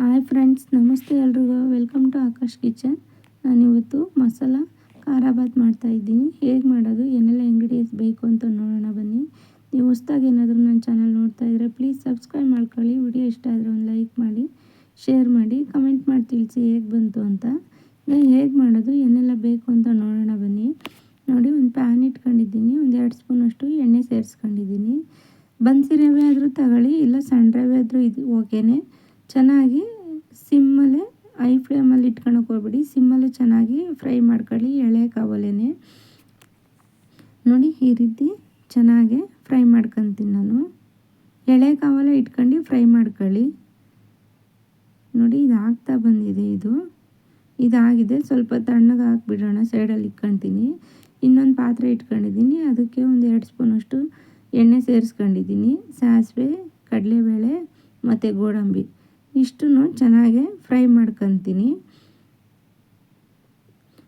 Hi friends ನಮಸ್ತೆ ಎಲ್ರಿಗೂ. Welcome to Akash kitchen ನಾನಿವತ್ತು ಮಸಾಲ ಖಾರ ಭಾತ್ ಮಾಡ್ತಾಯಿದ್ದೀನಿ ಹೇಗೆ ಮಾಡೋದು, ಏನೆಲ್ಲ ಇಂಗ್ರೀಡಿಯೆಂಟ್ಸ್ ಬೇಕು ಅಂತ ನೋಡೋಣ ಬನ್ನಿ. ನೀವು ಹೊಸ್ದಾಗಿ ಏನಾದರೂ ನನ್ನ ಚಾನಲ್ ನೋಡ್ತಾ ಇದ್ದರೆ ಪ್ಲೀಸ್ ಸಬ್ಸ್ಕ್ರೈಬ್ ಮಾಡ್ಕೊಳ್ಳಿ. ವಿಡಿಯೋ ಇಷ್ಟ ಆದರೆ ಒಂದು ಲೈಕ್ ಮಾಡಿ ಶೇರ್ ಮಾಡಿ ಕಮೆಂಟ್ ಮಾಡಿ ತಿಳಿಸಿ ಹೇಗೆ ಬಂತು ಅಂತ. ಹೇಗೆ ಮಾಡೋದು, ಏನೆಲ್ಲ ಬೇಕು ಅಂತ ನೋಡೋಣ ಬನ್ನಿ. ನೋಡಿ, ಒಂದು ಪ್ಯಾನ್ ಇಟ್ಕೊಂಡಿದ್ದೀನಿ. ಒಂದು ಎರಡು ಸ್ಪೂನಷ್ಟು ಎಣ್ಣೆ ಸೇರಿಸ್ಕೊಂಡಿದ್ದೀನಿ. ಬನ್ಸಿ ರವೆ ಆದರೂ ತಗೊಳ್ಳಿ, ಇಲ್ಲ ಸಣ್ಣ ರವೆ ಆದರೂ ಇದು ಓಕೆನೇ ಚೆನ್ನಾಗಿ ಸಿಮ್ಮಲ್ಲೇ ಐ ಫ್ಲೇಮಲ್ಲಿ ಇಟ್ಕೊಳಕ್ಕೆ ಹೋಗ್ಬಿಡಿ. ಸಿಮ್ಮಲ್ಲೇ ಚೆನ್ನಾಗಿ ಫ್ರೈ ಮಾಡ್ಕೊಳ್ಳಿ, ಎಳೆ ಕಾವಲೇನೆ. ನೋಡಿ, ಈ ರೀತಿ ಚೆನ್ನಾಗಿ ಫ್ರೈ ಮಾಡ್ಕೊತೀನಿ ನಾನು. ಎಳೆ ಕಾವಲೆ ಇಟ್ಕೊಂಡು ಫ್ರೈ ಮಾಡ್ಕೊಳ್ಳಿ. ನೋಡಿ, ಇದು ಆಗ್ತಾ ಬಂದಿದೆ ಇದು. ಇದಾಗಿದೆ. ಸ್ವಲ್ಪ ತಣ್ಣಗೆ ಹಾಕ್ಬಿಡೋಣ ಸೈಡಲ್ಲಿ ಇಟ್ಕೊತೀನಿ ಇನ್ನೊಂದು ಪಾತ್ರೆ ಇಟ್ಕೊಂಡಿದ್ದೀನಿ. ಅದಕ್ಕೆ ಒಂದು ಎರಡು ಸ್ಪೂನಷ್ಟು ಎಣ್ಣೆ ಸೇರಿಸ್ಕೊಂಡಿದ್ದೀನಿ. ಸಾಸಿವೆ, ಕಡಲೆಬೇಳೆ, ಮತ್ತು ಗೋಡಂಬಿ. ಇಷ್ಟನ್ನು ಚೆನ್ನಾಗಿ ಫ್ರೈ ಮಾಡ್ಕೊತೀನಿ.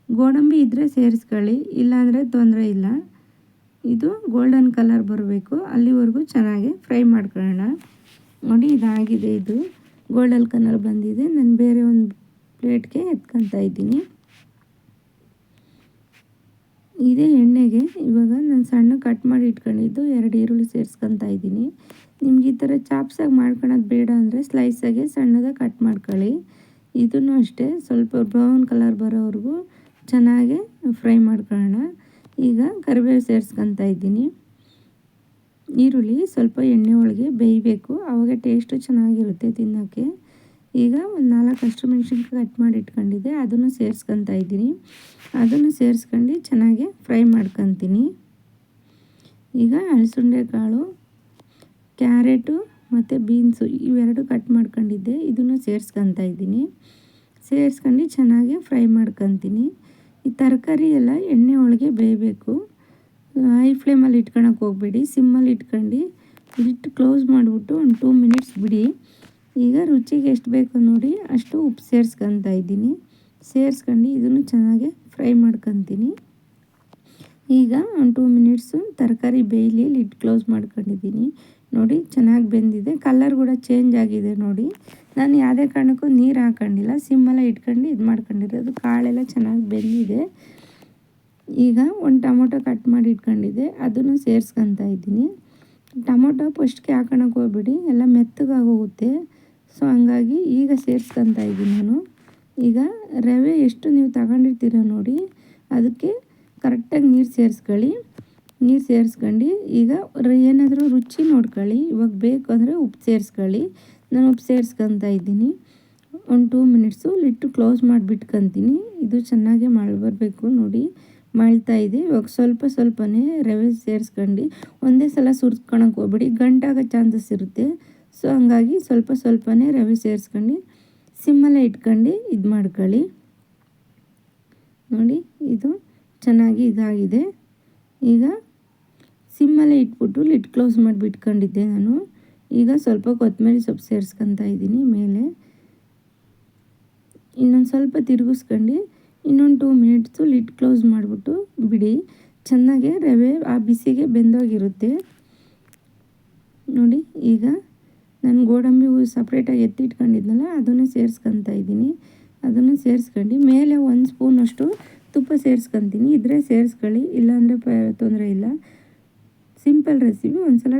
ಗೋಡಂಬಿ ಇದ್ದರೆ ಸೇರಿಸ್ಕೊಳ್ಳಿ, ಇಲ್ಲಾಂದರೆ ತೊಂದರೆ ಇಲ್ಲ. ಇದು ಗೋಲ್ಡನ್ ಕಲರ್ ಬರಬೇಕು. ಅಲ್ಲಿವರೆಗೂ ಚೆನ್ನಾಗಿ ಫ್ರೈ ಮಾಡ್ಕೊಳ್ಳೋಣ. ನೋಡಿ, ಇದಾಗಿದೆ ಇದು. ಗೋಲ್ಡನ್ ಕಲರ್ ಬಂದಿದೆ. ನಾನು ಬೇರೆ ಒಂದು ಪ್ಲೇಟ್ಗೆ ಎತ್ಕೊತಾ ಇದ್ದೀನಿ. ಇದೇ ಎಣ್ಣೆಗೆ ಇವಾಗ ನಾನು ಸಣ್ಣ ಕಟ್ ಮಾಡಿ ಇಟ್ಕೊಂಡಿದ್ದು ಎರಡು ಈರುಳ್ಳಿ ಸೇರಿಸ್ಕೊತಾ ಇದ್ದೀನಿ. ನಿಮ್ಗೆ ಈ ಥರ ಚಾಪ್ಸಾಗಿ ಮಾಡ್ಕೊಳೋದು ಬೇಡ ಅಂದರೆ ಸ್ಲೈಸಾಗೆ ಸಣ್ಣದಾಗಿ ಕಟ್ ಮಾಡ್ಕೊಳ್ಳಿ. ಇದನ್ನು ಅಷ್ಟೇ, ಸ್ವಲ್ಪ ಬ್ರೌನ್ ಕಲರ್ ಬರೋವರೆಗೂ ಚೆನ್ನಾಗಿ ಫ್ರೈ ಮಾಡ್ಕೊಳ್ಳೋಣ. ಈಗ ಕರಿಬೇವು ಸೇರಿಸ್ಕೊತಾ ಇದ್ದೀನಿ. ಈರುಳ್ಳಿ ಸ್ವಲ್ಪ ಎಣ್ಣೆ ಒಳಗೆ ಬೇಯಬೇಕು ಆವಾಗ ಟೇಸ್ಟು ಚೆನ್ನಾಗಿರುತ್ತೆ ತಿನ್ನೋಕ್ಕೆ. ಈಗ ಒಂದು ನಾಲ್ಕು ಅಷ್ಟು ಮೆಣಸಿನ್ಕಾಯಿ ಕಟ್ ಮಾಡಿ ಇಟ್ಕೊಂಡಿದ್ದೆ ಅದನ್ನು ಸೇರಿಸ್ಕೊತಾ ಇದ್ದೀನಿ. ಅದನ್ನು ಸೇರಿಸ್ಕೊಂಡು ಚೆನ್ನಾಗಿ ಫ್ರೈ ಮಾಡ್ಕೊತೀನಿ. ಈಗ ಹಲಸುಂಡೆ ಕಾಳು, ಕ್ಯಾರೆಟು ಮತ್ತು ಬೀನ್ಸು ಇವೆರಡು ಕಟ್ ಮಾಡ್ಕೊಂಡಿದ್ದೆ. ಇದನ್ನು ಸೇರಿಸ್ಕೊತಾ ಇದ್ದೀನಿ. ಸೇರಿಸ್ಕೊಂಡು ಚೆನ್ನಾಗಿ ಫ್ರೈ ಮಾಡ್ಕೊತೀನಿ. ಈ ತರಕಾರಿ ಎಲ್ಲ ಎಣ್ಣೆ ಒಳಗೆ ಬೇಯಬೇಕು. ಹೈ ಫ್ಲೇಮಲ್ಲಿ ಇಟ್ಕೊಳಕ್ಕೆ ಹೋಗ್ಬೇಡಿ. ಸಿಮ್ಮಲ್ಲಿ ಇಟ್ಕೊಂಡು ಇಟ್ಟು ಕ್ಲೋಸ್ ಮಾಡಿಬಿಟ್ಟು ಒಂದು ಟೂ ಮಿನಿಟ್ಸ್ ಬಿಡಿ. ಈಗ ರುಚಿಗೆ ಎಷ್ಟು ಬೇಕು ನೋಡಿ, ಅಷ್ಟು ಉಪ್ಪು ಸೇರಿಸ್ಕೊತಾ ಇದ್ದೀನಿ. ಸೇರಿಸ್ಕೊಂಡು ಇದನ್ನು ಚೆನ್ನಾಗಿ ಫ್ರೈ ಮಾಡ್ಕೊತೀನಿ. ಈಗ ಒಂದು ಟೂ ಮಿನಿಟ್ಸು ತರಕಾರಿ ಬೇಯಲಿ ಲಿಡ್ ಕ್ಲೋಸ್ ಮಾಡ್ಕೊಂಡಿದ್ದೀನಿ. ನೋಡಿ, ಚೆನ್ನಾಗಿ ಬೆಂದಿದೆ. ಕಲರ್ ಕೂಡ ಚೇಂಜ್ ಆಗಿದೆ ನೋಡಿ. ನಾನು ಯಾವುದೇ ಕಾರಣಕ್ಕೂ ನೀರು ಹಾಕೊಂಡಿಲ್ಲ ಸಿಮ್ಮೆಲ್ಲ ಇಟ್ಕೊಂಡು ಇದು ಮಾಡ್ಕೊಂಡಿರೋದು. ಕಾಳೆಲ್ಲ ಚೆನ್ನಾಗಿ ಬೆಂದಿದೆ. ಈಗ ಒಂದು ಟೊಮೊಟೊ ಕಟ್ ಮಾಡಿ ಇಟ್ಕೊಂಡಿದ್ದೆ. ಅದನ್ನು ಸೇರಿಸ್ಕೊತಾ ಇದ್ದೀನಿ. ಟೊಮೊಟೊ ಫಸ್ಟ್ಗೆ ಹಾಕೊಳಕ್ಕೆ ಹೋಗ್ಬಿಡಿ. ಎಲ್ಲ ಮೆತ್ತಗಾಗಿ ಹೋಗುತ್ತೆ. ಸೊ ಹಂಗಾಗಿ ಈಗ ಸೇರಿಸ್ಕೊತಾ ಇದ್ದೀನಿ ನಾನು. ಈಗ ರವೆ ಎಷ್ಟು ನೀವು ತಗೊಂಡಿರ್ತೀರ ನೋಡಿ, ಅದಕ್ಕೆ ಕರೆಕ್ಟಾಗಿ ನೀರು ಸೇರಿಸ್ಕೊಳ್ಳಿ. ನೀರು ಸೇರಿಸ್ಕೊಂಡು ಈಗ ಏನಾದರೂ ರುಚಿ ನೋಡ್ಕೊಳ್ಳಿ. ಇವಾಗ ಬೇಕು ಅಂದರೆ ಉಪ್ಪು ಸೇರಿಸ್ಕೊಳ್ಳಿ. ನಾನು ಉಪ್ಪು ಸೇರಿಸ್ಕೊತಾ ಇದ್ದೀನಿ. ಒಂದು ಟೂ ಮಿನಿಟ್ಸು ಲಿಟ್ಟು ಕ್ಲೋಸ್ ಮಾಡಿಬಿಟ್ಕೊತೀನಿ. ಇದು ಚೆನ್ನಾಗೇ ಮಳೆ ಬರಬೇಕು ನೋಡಿ. ಮಳ್ತಾ ಇದೆ. ಇವಾಗ ಸ್ವಲ್ಪ ಸ್ವಲ್ಪನೇ ರವೆ ಸೇರಿಸ್ಕೊಂಡು ಒಂದೇ ಸಲ ಸುರ್ಸ್ಕೊಳಕ್ಕೆ ಹೋಗ್ಬೇಡಿ. ಗಂಟಾಗೋ ಚಾನ್ಸಸ್ ಇರುತ್ತೆ. ಸೊ ಹಂಗಾಗಿ ಸ್ವಲ್ಪ ಸ್ವಲ್ಪನೇ ರವೆ ಸೇರಿಸ್ಕೊಂಡು, ಸಿಮ್ಮಲ್ಲೇ ಇಟ್ಕೊಂಡು ಇದು ಮಾಡ್ಕೊಳ್ಳಿ. ನೋಡಿ, ಇದು ಚೆನ್ನಾಗಿ ಇದಾಗಿದೆ. ಈಗ ಸಿಮ್ಮಲ್ಲೇ ಇಟ್ಬಿಟ್ಟು ಲಿಟ್ ಕ್ಲೋಸ್ ಮಾಡಿಬಿಟ್ಕೊಂಡಿದ್ದೆ ನಾನು. ಈಗ ಸ್ವಲ್ಪ ಕೊತ್ತಂಬರಿ ಸೊಪ್ಪು ಸೇರಿಸ್ಕೊತಾ ಇದ್ದೀನಿ ಮೇಲೆ. ಇನ್ನೊಂದು ಸ್ವಲ್ಪ ತಿರುಗಿಸ್ಕೊಂಡು ಇನ್ನೊಂದು ಟೂ ಮಿನಿಟ್ಸು ಲಿಟ್ ಕ್ಲೋಸ್ ಮಾಡಿಬಿಟ್ಟು ಬಿಡಿ. ಚೆನ್ನಾಗೆ ರವೆ ಆ ಬಿಸಿಗೆ ಬೆಂದೋಗಿರುತ್ತೆ. ನೋಡಿ, ಈಗ ನಾನು ಗೋಡಂಬಿ ಹೂವು ಸಪ್ರೇಟಾಗಿ ಎತ್ತಿಟ್ಕೊಂಡಿದ್ನಲ್ಲ, ಅದನ್ನು ಸೇರಿಸ್ಕೊತಾ ಇದ್ದೀನಿ. ಅದನ್ನು ಸೇರಿಸ್ಕೊಂಡು, ಮೇಲೆ ಒಂದು ಸ್ಪೂನಷ್ಟು ತುಪ್ಪ ಸೇರಿಸ್ಕೊತೀನಿ. ಇದ್ರೆ ಸೇರಿಸ್ಕೊಳ್ಳಿ, ಇಲ್ಲಾಂದರೆ ಪ, ತೊಂದರೆ ಇಲ್ಲ. ಸಿಂಪಲ್ ರೆಸಿಪಿ ಒಂದು ಸಲ